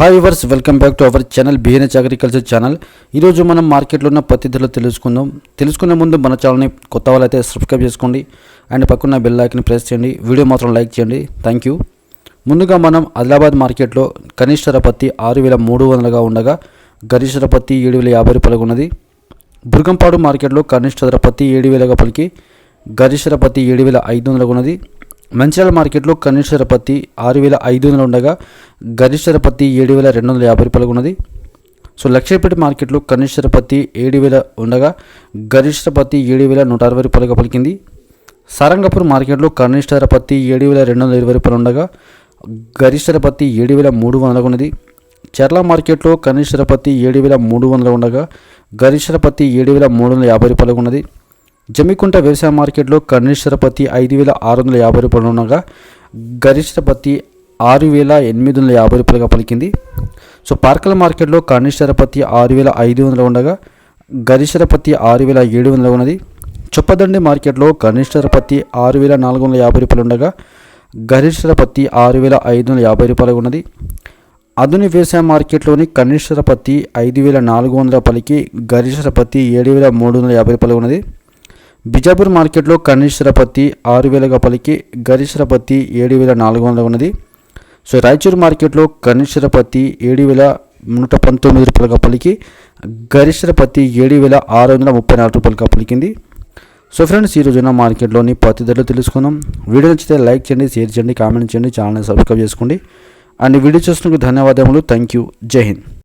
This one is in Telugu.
Hi viewers welcome back to our channel BNH agriculture channel ఈరోజు మనం మార్కెట్లో ఉన్న పత్తి ధరలు తెలుసుకుందాం. తెలుసుకునే ముందు మన ఛానల్ని కొత్త వాళ్ళైతే సబ్స్క్రైబ్ చేసుకోండి. అండ్ పక్కన బెల్ ఐకన్ ప్రెస్ చేయండి. వీడియో మాత్రం లైక్ చేయండి. థ్యాంక్ యూ ముందుగా మనం ఆదిలాబాద్ మార్కెట్లో కనిష్ట పత్తి ఆరు వేల మూడు వందలుగా ఉండగా గరిష్ట పత్తి ఏడు వేల యాభై రూపాయలుగా ఉన్నది. బుర్గంపాడు మార్కెట్లో కనిష్ట ధర పత్తి ఏడు వేలగా పలికి గరిష్ట పత్తి ఏడు వేల ఐదు వందలుగా ఉన్నది. మంచిర్యాల మార్కెట్లో కనిష్ట పత్తి ఆరు వేల ఐదు వందలు ఉండగా గరిష్ట పత్తి ఏడు వేల రెండు వందల యాభై రూపాయలకు ఉన్నది. సో లక్ష్యపేట మార్కెట్లో కనిష్ట పత్తి ఏడు వేల ఉండగా గరిష్ట పత్తి ఏడు వేల నూట అరవై రూపాయలుగా పలికింది. సారంగపూర్ మార్కెట్లో కనిష్ట పత్తి ఏడు వేల రెండు వందల ఇరవై రూపాయలు ఉండగా గరిష్ట పత్తి ఏడు వేల మూడు వందలకు ఉన్నది. చర్ల మార్కెట్లో కనిష్ట పత్తి ఏడు వేల మూడు వందలు ఉండగా గరిష్ట పత్తి ఏడు వేల మూడు వందల యాభై రూపాయలుగా ఉన్నది. జమికుంట వ్యవసాయ మార్కెట్లో కనిష్ట పత్తి ఐదు వేల ఆరు వందల యాభై రూపాయలు ఉండగా గరిష్ట పత్తి ఆరు వేల ఎనిమిది వందల యాభై రూపాయలుగా పలికింది. సో పార్కల మార్కెట్లో కనిష్ట పత్తి ఆరు వేల ఐదు వందలు ఉండగా గరిష్ట పత్తి ఆరు వేల ఏడు వందలు ఉన్నది. చొప్పదండి మార్కెట్లో కనిష్ట పత్తి ఆరు వేల నాలుగు వందల యాభై రూపాయలు ఉండగా గరిష్ట పత్తి ఆరు వేల ఐదు వందల యాభై రూపాయలుగా ఉన్నది. అదుని వ్యవసాయ మార్కెట్లోని కనిష్ట పత్తి ఐదు వేల నాలుగు వందల పలికి గరిష్ట పత్తి ఏడు వేల మూడు వందల యాభై రూపాయలు ఉన్నది. బిజాపూర్ మార్కెట్లో కనిష్ట పత్తి ఆరు వేలుగా పలికి గరిష్ట పత్తి ఏడు వేల నాలుగు వందల ఉన్నది. సో రాయచూరు మార్కెట్లో కనిష్ట పత్తి ఏడు వేల నూట పంతొమ్మిది రూపాయలుగా పలికి గరిష్ట పత్తి ఏడు వేల ఆరు వందల ముప్పై నాలుగు రూపాయలుగా పలికింది. సో ఫ్రెండ్స్ ఈ రోజున మార్కెట్లోని పత్తి ధరలు తెలుసుకుందాం. వీడియో నచ్చితే లైక్ చేయండి షేర్ చేయండి కామెంట్ చేయండి ఛానల్ని సబ్స్క్రైబ్ చేసుకోండి. అండ్ వీడియో చూసినందుకు ధన్యవాదములు. Thank you. జై హింద్.